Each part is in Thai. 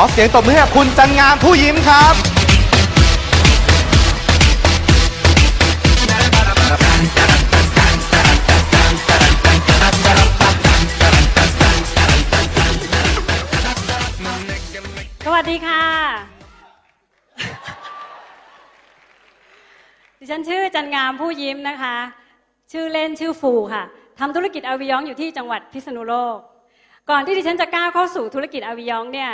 อเสียงตบมือให้กับคุณจันงามผู้ยิ้มครับ สวัสดีค่ะ ดิฉันชื่อจันงามผู้ยิ้มนะคะ ชื่อเล่นชื่อฟูค่ะทำธุรกิจอาวิยองอยู่ที่จังหวัดพิษณุโลก ก่อนที่ดิฉันจะก้าวเข้าสู่ธุรกิจอาวิยองเนี่ย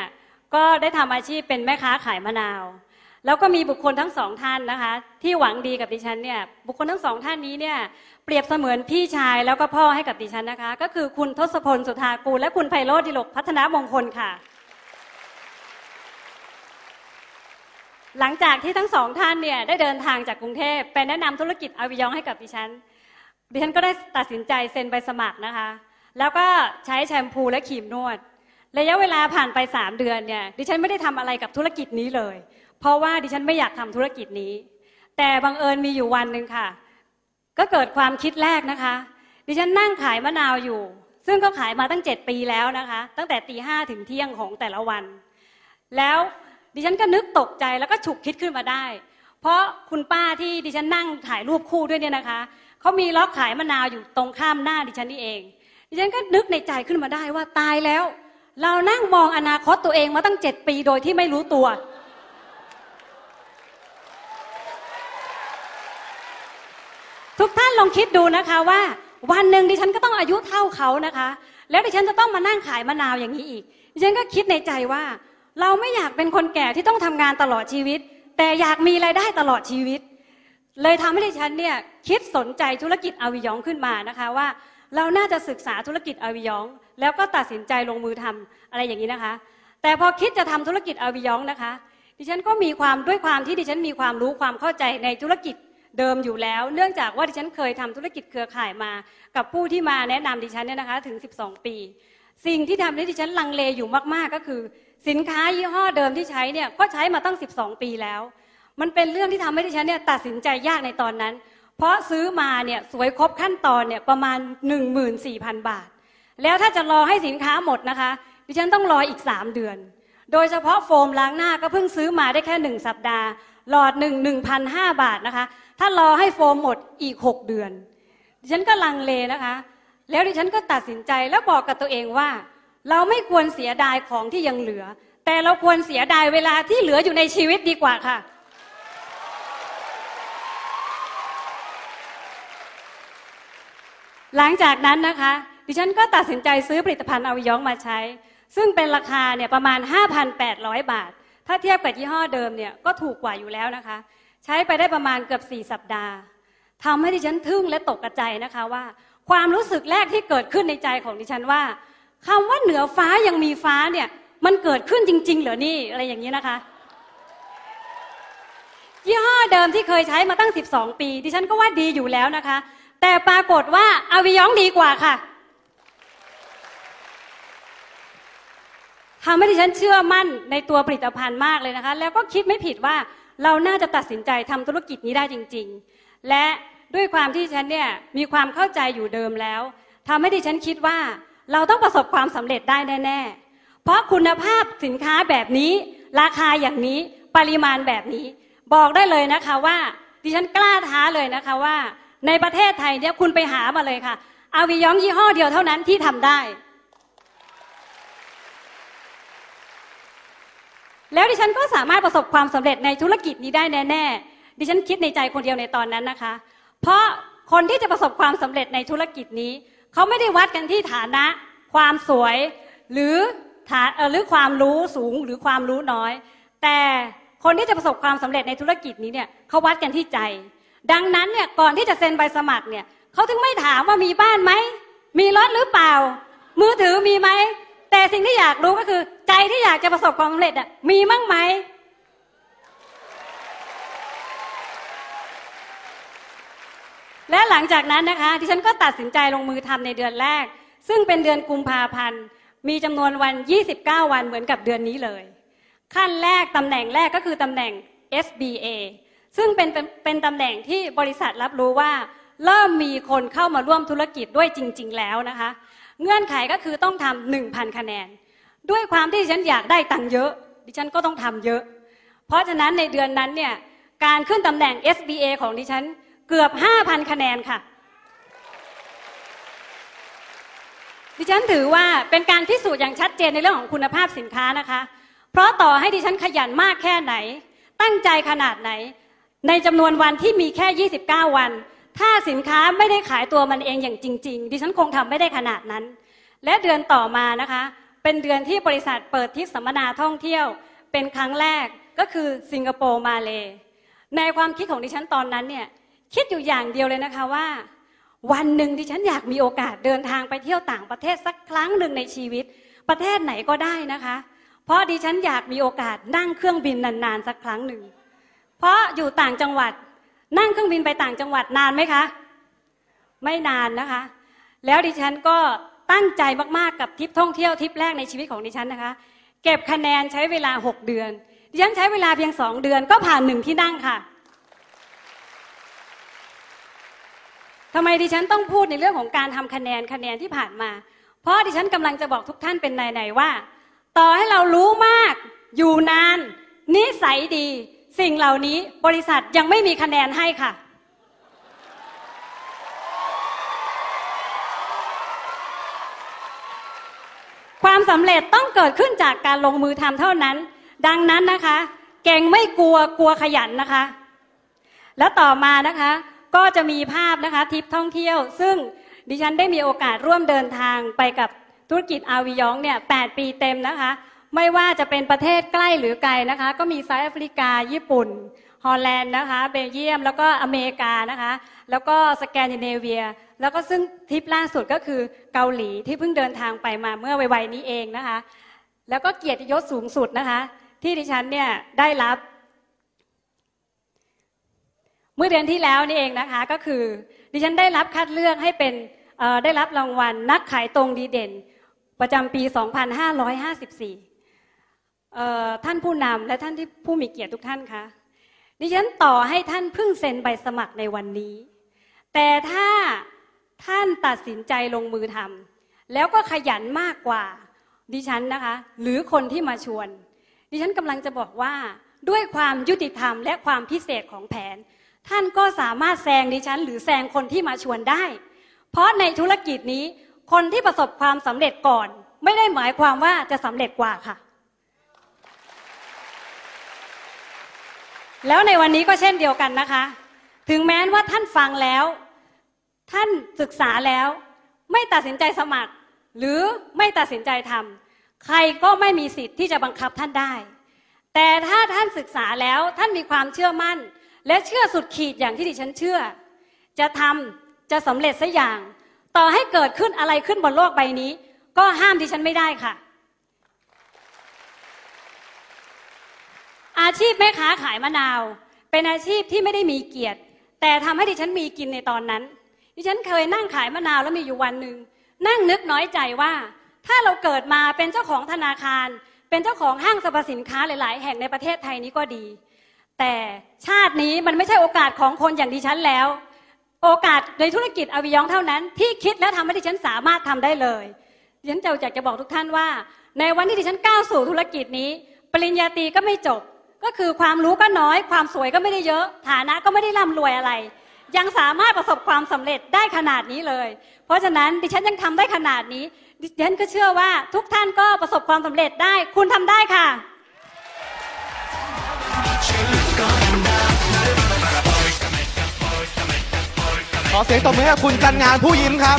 ก็ได้ทำอาชีพเป็นแม่ค้าขายมะนาว แล้วก็มีบุคคลทั้งสองท่านนะคะ ที่หวังดีกับดิฉันเนี่ยบุคคลทั้งสองท่านนี้เนี่ยเปรียบเสมือนพี่ชายแล้วก็พ่อให้กับดิฉันนะคะ ก็คือคุณทศพลสุธากูลและคุณไพโรจน์ดิลกพัฒนามงคลค่ะ หลังจากที่ทั้งสองท่านเนี่ยได้เดินทางจากกรุงเทพไปแนะนำธุรกิจอาวิยองให้กับดิฉันดิฉันก็ได้ตัดสินใจเซ็นใบสมัครนะคะ แล้วก็ใช้แชมพูและครีมนวด ระยะเวลาผ่านไปสามเดือนเนี่ยดิฉันไม่ได้ทำอะไรกับธุรกิจนี้เลย เพราะว่าดิฉันไม่อยากทำธุรกิจนี้ แต่บังเอิญมีอยู่วันหนึ่งค่ะ ก็เกิดความคิดแรกนะคะ ดิฉันนั่งขายมะนาวอยู่ ซึ่งก็ขายมาตั้งเจ็ดปีแล้วนะคะ ตั้งแต่ตีห้าถึงเที่ยงของแต่ละวัน แล้วดิฉันก็นึกตกใจแล้วก็ฉุกคิดขึ้นมาได้ เพราะคุณป้าที่ดิฉันนั่งถ่ายรูปคู่ด้วยเนี่ยนะคะเขามีล็อกขายมะนาวอยู่ตรงข้ามหน้าดิฉันนี่เอง ดิฉันก็นึกในใจขึ้นมาได้ว่าตายแล้ว เรานั่งมองอนาคตตัวเองมาตั้งเจ็ดปีโดยที่ไม่รู้ตัว ทุกท่านลองคิดดูนะคะว่า วันหนึ่งดิฉันก็ต้องอายุเท่าเขานะคะ แล้วดิฉันจะต้องมานั่งขายมะนาวอย่างนี้อีก ดิฉันก็คิดในใจว่า เราไม่อยากเป็นคนแก่ที่ต้องทำงานตลอดชีวิต แต่อยากมีรายได้ตลอดชีวิต เลยทำให้ดิฉันเนี่ยคิดสนใจธุรกิจอวิยองขึ้นมานะคะว่า เราน่าจะศึกษาธุรกิจอาวิยอง แล้วก็ตัดสินใจลงมือทำอะไรอย่างนี้นะคะ แต่พอคิดจะทำธุรกิจอาวิยองนะคะ ดิฉันก็มีความด้วยความที่ดิฉันมีความรู้ความเข้าใจในธุรกิจเดิมอยู่แล้ว เนื่องจากว่าดิฉันเคยทำธุรกิจเครือข่ายมา กับผู้ที่มาแนะนำดิฉันเนี่ยนะคะถึง 12 ปี สิ่งที่ทำให้ดิฉันลังเลอยู่มากๆก็คือ สินค้ายี่ห้อเดิมที่ใช้เนี่ยก็ใช้มาตั้ง 12 ปีแล้ว มันเป็นเรื่องที่ทำให้ดิฉันเนี่ยตัดสินใจยากในตอนนั้น เพราะซื้อมาเนี่ยสวยครบขั้นตอนเนี่ยประมาณ 14,000 บาท แล้วถ้าจะรอให้สินค้าหมดนะคะ ดิฉันต้องรออีก 3 เดือน โดยเฉพาะโฟมล้างหน้าก็เพิ่งซื้อมาได้แค่หนึ่งสัปดาห์ หลอดหนึ่งหนึ่งพันห้าบาทนะคะ ถ้ารอให้โฟมหมดอีก 6 เดือน ดิฉันก็ลังเลนะคะ แล้วดิฉันก็ตัดสินใจแล้วบอกกับตัวเองว่า เราไม่ควรเสียดายของที่ยังเหลือ แต่เราควรเสียดายเวลาที่เหลืออยู่ในชีวิตดีกว่าค่ะ หลังจากนั้นนะคะ ดิฉันก็ตัดสินใจซื้อผลิตภัณฑ์อาวิยองมาใช้ ซึ่งเป็นราคาเนี่ยประมาณ 5,800 บาท ถ้าเทียบกับยี่ห้อเดิมเนี่ยก็ถูกกว่าอยู่แล้วนะคะ ใช้ไปได้ประมาณเกือบ 4 สัปดาห์ทำให้ดิฉันทึ่งและตกกระใจนะคะว่า ความรู้สึกแรกที่เกิดขึ้นในใจของดิฉันว่าคำว่าเหนือฟ้ายังมีฟ้าเนี่ยมันเกิดขึ้นจริง ๆ เหรอนี่อะไรอย่างนี้นะคะยี่ห้อเดิมที่เคยใช้มาตั้ง 12 ปี ดิฉันก็ว่าดีอยู่แล้วนะคะ แต่ปรากฏว่าอาวิยองดีกว่าค่ะทำให้ดิฉันเชื่อมั่นในตัวผลิตภัณฑ์มากเลยนะคะ แล้วก็คิดไม่ผิดว่าเราน่าจะตัดสินใจทำธุรกิจนี้ได้จริง ๆ และด้วยความที่ฉันเนี่ยมีความเข้าใจอยู่เดิมแล้วทำให้ดิฉันคิดว่าเราต้องประสบความสำเร็จได้แน่ๆ เพราะคุณภาพสินค้าแบบนี้ ราคาอย่างนี้ปริมาณแบบนี้ บอกได้เลยนะคะว่า ดิฉันกล้าท้าเลยนะคะว่า ในประเทศไทยเนี่ยคุณไปหามาเลยค่ะอาวิยองยี่ห้อเดียวเท่านั้นที่ทำได้ แล้วดิฉันก็สามารถประสบความสำเร็จในธุรกิจนี้ได้แน่ๆดิฉันคิดในใจคนเดียวในตอนนั้นนะคะ เพราะคนที่จะประสบความสำเร็จในธุรกิจนี้ เขาไม่ได้วัดกันที่ฐานะ ความสวย หรือฐานหรือความรู้สูงหรือความรู้น้อย แต่คนที่จะประสบความสำเร็จในธุรกิจนี้เนี่ยเขาวัดกันที่ใจ ดังนั้นเนี่ยก่อนที่จะเซ็นใบสมัครเนี่ยเขาถึงไม่ถามว่ามีบ้านไหมมีรถหรือเปล่า มือถือมีไหมแต่สิ่งที่อยากรู้ก็คือ ใจที่อยากจะประสบความสำเร็จอะมีมั่งไหมและหลังจากนั้นนะคะที่ฉันก็ตัดสินใจลงมือทำในเดือนแรก ซึ่งเป็นเดือนกุมภาพันธ์ มีจำนวนวัน 29 วันเหมือนกับเดือนนี้เลย ขั้นแรกตำแหน่งแรกก็คือตำแหน่ง SBA ซึ่งเป็นเป็นตำแหน่งที่บริษัทรับรู้ว่า เริ่มมีคนเข้ามาร่วมธุรกิจด้วยจริง ๆ แล้วนะคะ เงื่อนไขก็คือต้องทำหนึ่งพันคะแนน ด้วยความที่ฉันอยากได้ตังค์เยอะ ดิฉันก็ต้องทำเยอะ เพราะฉะนั้นในเดือนนั้นเนี่ยการขึ้นตำแหน่ง SBA ของดิฉันเกือบ 5,000 คะแนนค่ะ ดิฉันถือว่าเป็นการพิสูจน์อย่างชัดเจนในเรื่องของคุณภาพสินค้านะคะ เพราะต่อให้ดิฉันขยันมากแค่ไหน ตั้งใจขนาดไหน ในจำนวนวันที่มีแค่ 29 วัน ถ้าสินค้าไม่ได้ขายตัวมันเองอย่างจริง ๆ ดิฉันคงทำไม่ได้ขนาดนั้น และเดือนต่อมานะคะ เป็นเดือนที่บริษัทเปิดทิปสัมมนาท่องเที่ยว เป็นครั้งแรกก็คือสิงคโปร์มาเล ในความคิดของดิฉันตอนนั้นเนี่ยคิดอยู่อย่างเดียวเลยนะคะว่า วันหนึ่งดิฉันอยากมีโอกาสเดินทางไปเที่ยวต่างประเทศสักครั้งหนึ่งในชีวิต ประเทศไหนก็ได้นะคะ เพราะดิฉันอยากมีโอกาสนั่งเครื่องบินนานๆสักครั้งหนึ่ง เพราะอยู่ต่างจังหวัด นั่งเครื่องบินไปต่างจังหวัดนานไหมคะ ไม่นานนะคะ แล้วดิฉันก็ตั้งใจมากๆกับทริปท่องเที่ยวทริปแรกในชีวิตของดิฉันนะคะ เก็บคะแนนใช้เวลา 6 เดือน ดิฉันใช้เวลาเพียง2เดือนก็ผ่านหนึ่งที่นั่งค่ะทำไมดิฉันต้องพูดในเรื่องของการทำคะแนนคะแนนที่ผ่านมา เพราะดิฉันกำลังจะบอกทุกท่านเป็นในๆว่า ต่อให้เรารู้มาก อยู่นาน นิสัยดี สิ่งเหล่านี้บริษัทยังไม่มีคะแนนให้ค่ะ ความสำเร็จต้องเกิดขึ้นจากการลงมือทำเท่านั้น ดังนั้นนะคะ เก่งไม่กลัวกลัวขยันนะคะ แล้วต่อมานะคะก็จะมีภาพนะคะทริปท่องเที่ยว ซึ่งดิฉันได้มีโอกาสร่วมเดินทางไปกับธุรกิจอาวิยองเนี่ยแปีเต็มนะคะ ไม่ว่าจะเป็นประเทศใกล้หรือไกลนะคะ ก็มีไซแอฟริกา ญี่ปุ่น ฮอลแลนด์นะคะ เบลเยียม แล้วก็อเมริกานะคะ แล้วก็สแกนดิเนเวีย แล้วก็ซึ่งทริปล่าสุดก็คือเกาหลีที่เพิ่งเดินทางไปมาเมื่อไวๆนี้เองนะคะ แล้วก็เกียรติยศสูงสุดนะคะ ที่ดิฉันเนี่ยได้รับ เมื่อเดือนที่แล้วนี่เองนะคะ ก็คือดิฉันได้รับคัดเลือกให้เป็นได้รับรางวัลนักขายตรงดีเด่น ประจำปี 2554เอ่ ท่านผู้นำและท่านที่ผู้มีเกียรติทุกท่านคะดิฉันต่อให้ท่านเพิ่งเซ็นใบสมัครในวันนี้ แต่ถ้าท่านตัดสินใจลงมือทำแล้วก็ขยันมากกว่า ดิฉันนะคะ หรือคนที่มาชวน ดิฉันกำลังจะบอกว่าด้วยความยุติธรรมและความพิเศษของแผน ท่านก็สามารถแซงดิฉัน หรือแซงคนที่มาชวนได้ เพราะในธุรกิจนี้คนที่ประสบความสำเร็จก่อน ไม่ได้หมายความว่าจะสำเร็จกว่าค่ะ แล้วในวันนี้ก็เช่นเดียวกันนะคะ ถึงแม้ว่าท่านฟังแล้ว ท่านศึกษาแล้ว ไม่ตัดสินใจสมัคร หรือไม่ตัดสินใจทำใครก็ไม่มีสิทธิ์ที่จะบังคับท่านได้ แต่ถ้าท่านศึกษาแล้วท่านมีความเชื่อมั่น และเชื่อสุดขีดอย่างที่ดิฉันเชื่อ จะทำจะสำเร็จสักอย่าง ต่อให้เกิดขึ้นอะไรขึ้นบนโลกใบนี้ ก็ห้ามดิฉันไม่ได้ค่ะ อาชีพแม่ค้าขายมะนาว เป็นอาชีพที่ไม่ได้มีเกียรติ แต่ทำให้ดิฉันมีกินในตอนนั้น ดิฉันเคยนั่งขายมะนาวแล้วมีอยู่วันหนึ่งนั่งนึกน้อยใจว่า ถ้าเราเกิดมาเป็นเจ้าของธนาคาร เป็นเจ้าของห้างสรรพสินค้าหลาย ๆ แห่งในประเทศไทยนี้ก็ดี แต่ชาตินี้มันไม่ใช่โอกาสของคนอย่างดิฉันแล้ว โอกาสในธุรกิจอวิยองเท่านั้น ที่คิดและทำให้ดิฉันสามารถทำได้เลยดิฉันจะอยากจะบอกทุกท่านว่า ในวันที่ดิฉันก้าวสู่ธุรกิจนี้ ปริญญาตรีก็ไม่จบ ก็คือความรู้ก็น้อย ความสวยก็ไม่ได้เยอะ ฐานะก็ไม่ได้ร่ำรวยอะไร ยังสามารถประสบความสำเร็จได้ขนาดนี้เลย เพราะฉะนั้นดิฉันยังทำได้ขนาดนี้ ดิฉันก็เชื่อว่าทุกท่านก็ประสบความสำเร็จได้ คุณทำได้ค่ะขอเสียงตบมือให้คุณจันงานผู้ยิ้มครับ